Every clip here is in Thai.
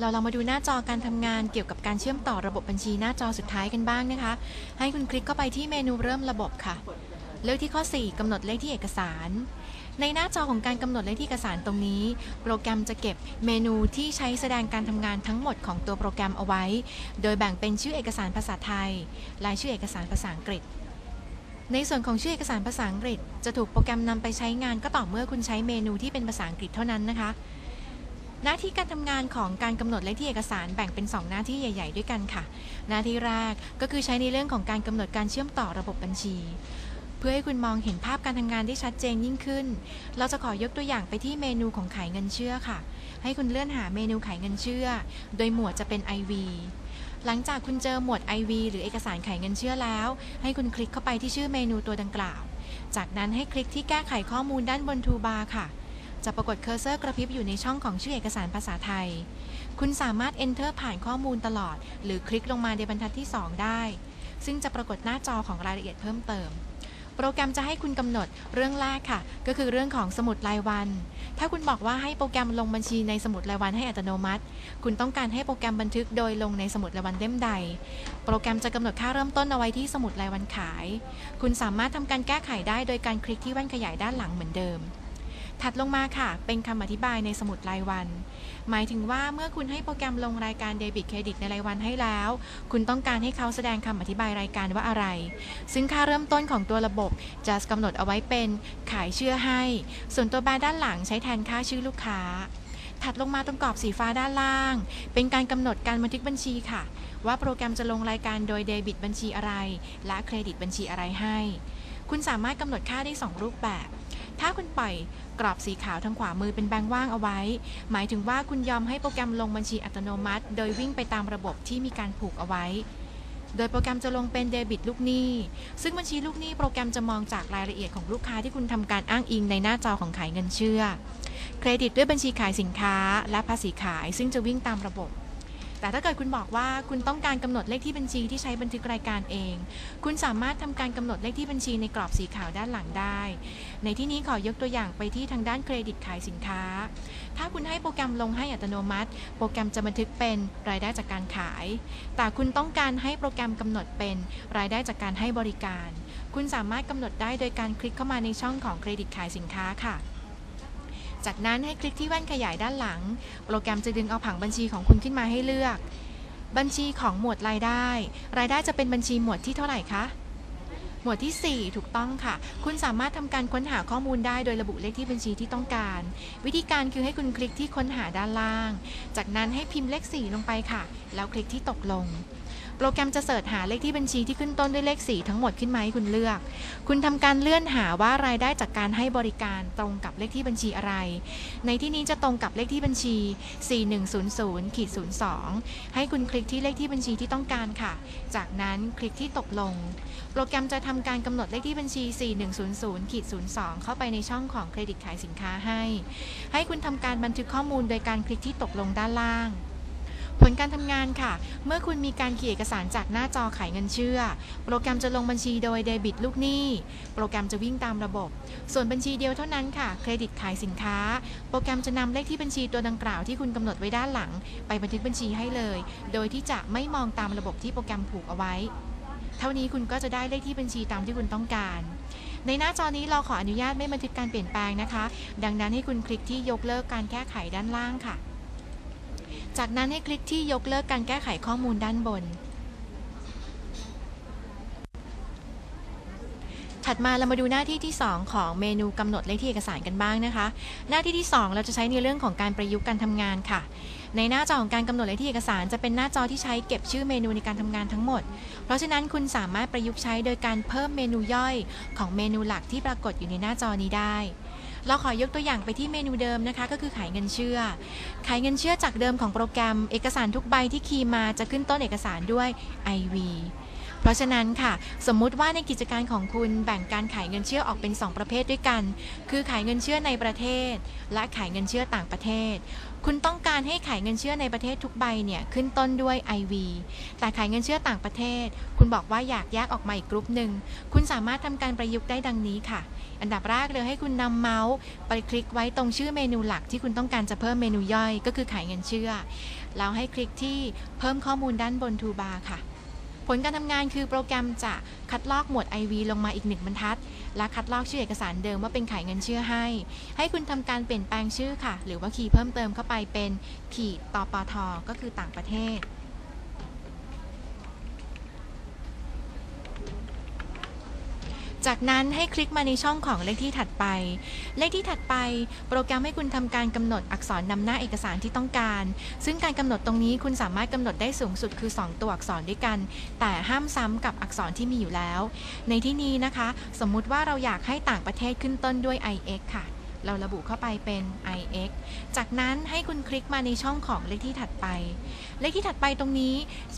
เราลองมาดูหน้าจอการทำงานเกี่ยวกับการเชื่อมต่อระบบบัญชีหน้าจอสุดท้ายกันบ้างนะคะ ให้คุณคลิกเข้าไปที่เมนูเริ่มระบบค่ะ เลือกที่ข้อ 4กำหนดเลขที่เอกสาร ในหน้าจอของการกำหนดเลขที่เอกสารตรงนี้ โปรแกรมจะเก็บเมนูที่ใช้แสดงการทำงานทั้งหมดของตัวโปรแกรมเอาไว้ โดยแบ่งเป็นชื่อเอกสารภาษาไทยและชื่อเอกสารภาษาอังกฤษในส่วนของชื่อเอกสารภาษาอังกฤษ จะถูกโปรแกรมนำไปใช้งานก็ต่อเมื่อคุณใช้เมนูที่เป็นภาษาอังกฤษเท่านั้นนะคะ หน้าที่การทำงานของการกำหนดเลขที่เอกสารแบ่งเป็น 2 หน้าที่ใหญ่ ๆ ด้วยกันค่ะ หน้าที่แรกก็คือใช้ในเรื่องของการกำหนดการเชื่อมต่อระบบบัญชี เพื่อให้คุณมองเห็นภาพการทำงานได้ชัดเจนยิ่งขึ้น เราจะขอยกตัวอย่างไปที่เมนูของขายเงินเชื่อค่ะ ให้คุณเลื่อนหาเมนูขายเงินเชื่อ โดยหมวดจะเป็น IV หลังจากคุณเจอหมวด IV หรือเอกสารขายเงินเชื่อแล้ว ให้คุณคลิกเข้าไปที่ชื่อเมนูตัวดังกล่าว จากนั้นให้คลิกที่แก้ไขข้อมูลด้านบนทูบาร์ค่ะ จะปรากฏเคอร์เซอร์กระพริบอยู่ในช่องของชื่อเอกสารภาษาไทย คุณสามารถ Enter ผ่านข้อมูลตลอด หรือคลิกลงมาในบรรทัดที่ 2 ได้ ซึ่งจะปรากฏหน้าจอของรายละเอียดเพิ่มเติม โปรแกรมจะให้คุณกำหนดเรื่องแรกค่ะ ก็คือเรื่องของสมุดรายวัน ถ้าคุณบอกว่าให้โปรแกรมลงบัญชีในสมุดรายวันให้อัตโนมัติ คุณต้องการให้โปรแกรมบันทึกโดยลงในสมุดรายวันเล่มใด โปรแกรมจะกำหนดค่าเริ่มต้นเอาไว้ที่สมุดรายวันขาย คุณสามารถทำการแก้ไขได้โดยการคลิกที่แว่นขยายด้านหลังเหมือนเดิม ถัดลงมาค่ะ เป็นคำอธิบายในสมุดรายวัน หมายถึงว่าเมื่อคุณให้โปรแกรมลงรายการเดบิตเครดิตในรายวันให้แล้ว คุณต้องการให้เขาแสดงคำอธิบายรายการว่าอะไร ซึ่งค่าเริ่มต้นของตัวระบบจะกำหนดเอาไว้เป็นขายเชื่อให้ ส่วนตัวแบรด้านหลังใช้แทนค่าชื่อลูกค้า ถัดลงมาตรงกรอบสีฟ้าด้านล่าง เป็นการกำหนดการบันทึกบัญชีค่ะ ว่าโปรแกรมจะลงรายการโดยเดบิตบัญชีอะไร และเครดิตบัญชีอะไรให้ คุณสามารถกำหนดค่าได้ 2 รูปแบบ ถ้าคุณปล่อยกรอบสีขาวทางขวามือเป็นแบงค์ว่างเอาไว้ หมายถึงว่าคุณยอมให้โปรแกรมลงบัญชีอัตโนมัติ โดยวิ่งไปตามระบบที่มีการผูกเอาไว้ โดยโปรแกรมจะลงเป็นเดบิตลูกหนี้ ซึ่งบัญชีลูกหนี้โปรแกรมจะมองจากรายละเอียดของลูกค้าที่คุณทำการอ้างอิงในหน้าจอของขายเงินเชื่อ เครดิตด้วยบัญชีขายสินค้าและภาษีขาย ซึ่งจะวิ่งตามระบบ แต่ถ้าเกิดคุณบอกว่าคุณต้องการกำหนดเลขที่บัญชีที่ใช้บันทึกรายการเอง คุณสามารถทำการกำหนดเลขที่บัญชีในกรอบสีขาวด้านหลังได้ ในที่นี้ขอยกตัวอย่างไปที่ทางด้านเครดิตขายสินค้า ถ้าคุณให้โปรแกรมลงให้อัตโนมัติ โปรแกรมจะบันทึกเป็นรายได้จากการขาย แต่คุณต้องการให้โปรแกรมกำหนดเป็นรายได้จากการให้บริการ คุณสามารถกำหนดได้โดยการคลิกเข้ามาในช่องของเครดิตขายสินค้าค่ะ จากนั้นให้คลิกที่แว่นขยายด้านหลัง โปรแกรมจะดึงเอาผังบัญชีของคุณขึ้นมาให้เลือก บัญชีของหมวดรายได้ รายได้จะเป็นบัญชีหมวดที่เท่าไหร่คะ หมวดที่ 4 ถูกต้องค่ะ คุณสามารถทำการค้นหาข้อมูลได้โดยระบุเลขที่บัญชีที่ต้องการ วิธีการคือให้คุณคลิกที่ค้นหาด้านล่าง จากนั้นให้พิมพ์เลข 4 ลงไปค่ะ แล้วคลิกที่ตกลง โปรแกรมจะเสิร์ชหาเลขที่บัญชีที่ขึ้นต้นด้วยเลข 4 ทั้งหมดขึ้นมาให้คุณเลือก คุณทำการเลื่อนหาว่ารายได้จากการให้บริการตรงกับเลขที่บัญชีอะไร ในที่นี้จะตรงกับเลขที่บัญชี 4100ขีด02 ให้คุณคลิกที่เลขที่บัญชีที่ต้องการค่ะ จากนั้นคลิกที่ตกลง โปรแกรมจะทำการกำหนดเลขที่บัญชี 4100ขีด02 เข้าไปในช่องของเครดิตขายสินค้าให้ ให้คุณทำการบันทึกข้อมูลโดยการคลิกที่ตกลงด้านล่าง ผลการทำงานค่ะ เมื่อคุณมีการเขียนเอกสารจากหน้าจอขายเงินเชื่อ โปรแกรมจะลงบัญชีโดยเดบิตลูกหนี้ โปรแกรมจะวิ่งตามระบบ ส่วนบัญชีเดียวเท่านั้นค่ะ เครดิตขายสินค้า โปรแกรมจะนำเลขที่บัญชีตัวดังกล่าวที่คุณกำหนดไว้ด้านหลัง ไปบันทึกบัญชีให้เลย โดยที่จะไม่มองตามระบบที่โปรแกรมผูกเอาไว้ เท่านี้คุณก็จะได้เลขที่บัญชีตามที่คุณต้องการในหน้าจอนี้เราขออนุญาตไม่บันทึกการเปลี่ยนแปลงนะคะ ดังนั้นให้คุณคลิกที่ยกเลิกการแก้ไขด้านล่างค่ะ จากนั้นให้คลิกที่ยกเลิกการแก้ไขข้อมูลด้านบน ถัดมาเรามาดูหน้าที่ที่ 2 ของเมนูกำหนดเลขที่เอกสารกันบ้างนะคะ หน้าที่ที่ 2 เราจะใช้ในเรื่องของการประยุกต์การทำงานค่ะในหน้าจอของการกำหนดเลขที่เอกสารจะเป็นหน้าจอที่ใช้เก็บชื่อเมนูในการทำงานทั้งหมด เพราะฉะนั้นคุณสามารถประยุกต์ใช้โดยการเพิ่มเมนูย่อยของเมนูหลักที่ปรากฏอยู่ในหน้าจอนี้ได้ เราขอยกตัวอย่างไปที่เมนูเดิมนะคะ ก็คือขายเงินเชื่อ ขายเงินเชื่อจากเดิมของโปรแกรม เอกสารทุกใบที่คีย์มาจะขึ้นต้นเอกสารด้วย IV เพราะฉะนั้นค่ะ สมมุติว่าในกิจการของคุณแบ่งการขายเงินเชื่อออกเป็น 2 ประเภทด้วยกัน คือขายเงินเชื่อในประเทศ และขายเงินเชื่อต่างประเทศ คุณต้องการให้ขายเงินเชื่อในประเทศทุกใบเนี่ยขึ้นต้นด้วย IV แต่ขายเงินเชื่อต่างประเทศ คุณบอกว่าอยากแยกออกมาอีกกรุ๊ปหนึ่งคุณสามารถทำการประยุกต์ได้ดังนี้ค่ะ อันดับแรกเลยให้คุณนำเมาส์ไปคลิกไว้ตรงชื่อเมนูหลักที่คุณต้องการจะเพิ่มเมนูย่อย ก็คือขายเงินเชื่อแล้วให้คลิกที่เพิ่มข้อมูลด้านบนทูบาร์ค่ะ ผลการทำงานคือโปรแกรมจะคัดลอกหมวด IV ลงมาอีกหนึ่งบรรทัด และคัดลอกชื่อเอกสารเดิมว่าเป็นขายเงินเชื่อให้ ให้คุณทำการเปลี่ยนแปลงชื่อค่ะ หรือว่าคีย์เพิ่มเติมเข้าไปเป็นขีดตปทก็คือต่างประเทศ จากนั้นให้คลิกมาในช่องของเลขที่ถัดไป เลขที่ถัดไป โปรแกรมให้คุณทำการกำหนดอักษรนำหน้าเอกสารที่ต้องการ ซึ่งการกำหนดตรงนี้คุณสามารถกำหนดได้สูงสุดคือ 2 ตัวอักษรด้วยกัน แต่ห้ามซ้ำกับอักษรที่มีอยู่แล้ว ในที่นี้นะคะ สมมุติว่าเราอยากให้ต่างประเทศขึ้นต้นด้วย ix ค่ะ เราระบุเข้าไปเป็น ix จากนั้นให้คุณคลิกมาในช่องของเลขที่ถัดไป เลขที่ถัดไปตรงนี้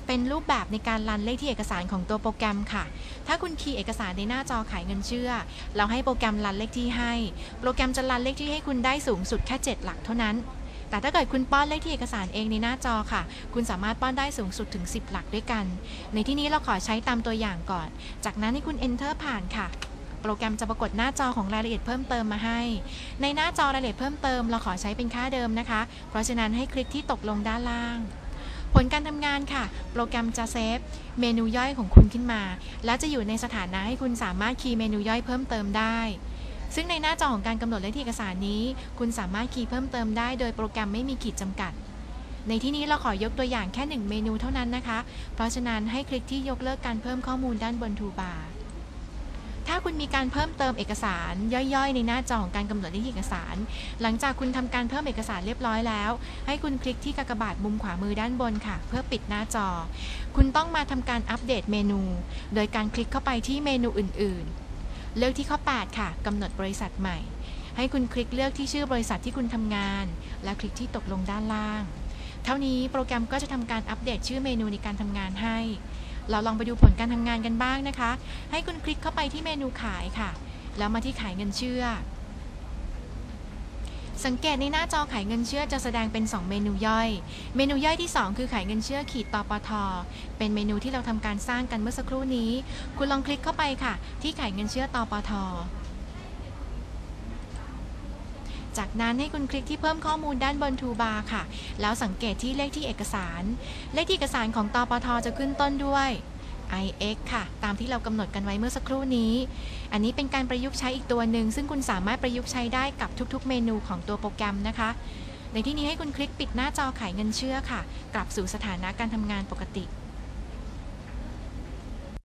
เป็นรูปแบบในการรันเลขที่เอกสารของตัวโปรแกรมค่ะ ถ้าคุณคีย์เอกสารในหน้าจอขายเงินเชื่อ เราให้โปรแกรมรันเลขที่ให้ โปรแกรมจะรันเลขที่ให้คุณได้สูงสุดแค่ 7 หลักเท่านั้น แต่ถ้าเกิดคุณป้อนเลขที่เอกสารเองในหน้าจอค่ะ คุณสามารถป้อนได้สูงสุดถึง 10 หลักด้วยกัน ในที่นี้เราขอใช้ตามตัวอย่างก่อน จากนั้นให้คุณ enter ผ่านค่ะ รแกรมจะปรากฏหน้าจอของรายละเอียดเพิ่มเติมมาให้ ในหน้าจอรายละเอียดเพิ่มเติมเราขอใช้เป็นค่าเดิมนะคะ เพราะฉะนั้นให้คลิกที่ตกลงด้านล่าง ผลการทำงานค่ะ โปรแกรมจะเซฟเมนูย่อยของคุณขึ้นมา และจะอยู่ในสถานะให้คุณสามารถคีย์เมนูย่อยเพิ่มเติมได้ซึ่งในหน้าจอของการกำหนดเลขที่เอกสารนี้ คุณสามารถคีย์เพิ่มเติมได้โดยโปรแกรมไม่มีขีดจำกัด ในที่นี้เราขอยกตัวอย่างแค่ 1 เมนูเท่านั้นนะคะ เพราะฉะนั้นให้คลิกที่ยกเลิกการเพิ่มข้อมูลด้านบนทูบาร์ ถ้าคุณมีการเพิ่มเติมเอกสารย่อยๆ ในหน้าจอของการกำหนดเลขเอกสาร หลังจากคุณทำการเพิ่มเอกสารเรียบร้อยแล้ว ให้คุณคลิกที่กากบาทมุมขวามือด้านบนค่ะ เพื่อปิดหน้าจอ คุณต้องมาทำการอัปเดตเมนู โดยการคลิกเข้าไปที่เมนูอื่นๆ เลือกที่ข้อ 8 ค่ะกำหนดบริษัทใหม่ ให้คุณคลิกเลือกที่ชื่อบริษัทที่คุณทำงาน และคลิกที่ตกลงด้านล่าง เท่านี้โปรแกรมก็จะทำการอัปเดตชื่อเมนูในการทำงานให้ เราลองไปดูผลการทำงานกันบ้างนะคะ ให้คุณคลิกเข้าไปที่เมนูขายค่ะ แล้วมาที่ขายเงินเชื่อ สังเกตในหน้าจอขายเงินเชื่อจะแสดงเป็น 2 เมนูย่อย เมนูย่อยที่ 2 คือขายเงินเชื่อขีดตปท เป็นเมนูที่เราทำการสร้างกันเมื่อสักครู่นี้ คุณลองคลิกเข้าไปค่ะ ที่ขายเงินเชื่อตปท จากนั้นให้คุณคลิกที่เพิ่มข้อมูลด้านบนทูบาร์ค่ะ แล้วสังเกตที่เลขที่เอกสาร เลขที่เอกสารของตปทจะขึ้นต้นด้วย ix ค่ะ ตามที่เรากำหนดกันไว้เมื่อสักครู่นี้ อันนี้เป็นการประยุกต์ใช้อีกตัวหนึ่ง ซึ่งคุณสามารถประยุกต์ใช้ได้กับทุกๆ เมนูของตัวโปรแกรมนะคะ ในที่นี้ให้คุณคลิกปิดหน้าจอขายเงินเชื่อค่ะ กลับสู่สถานะการทำงานปกติ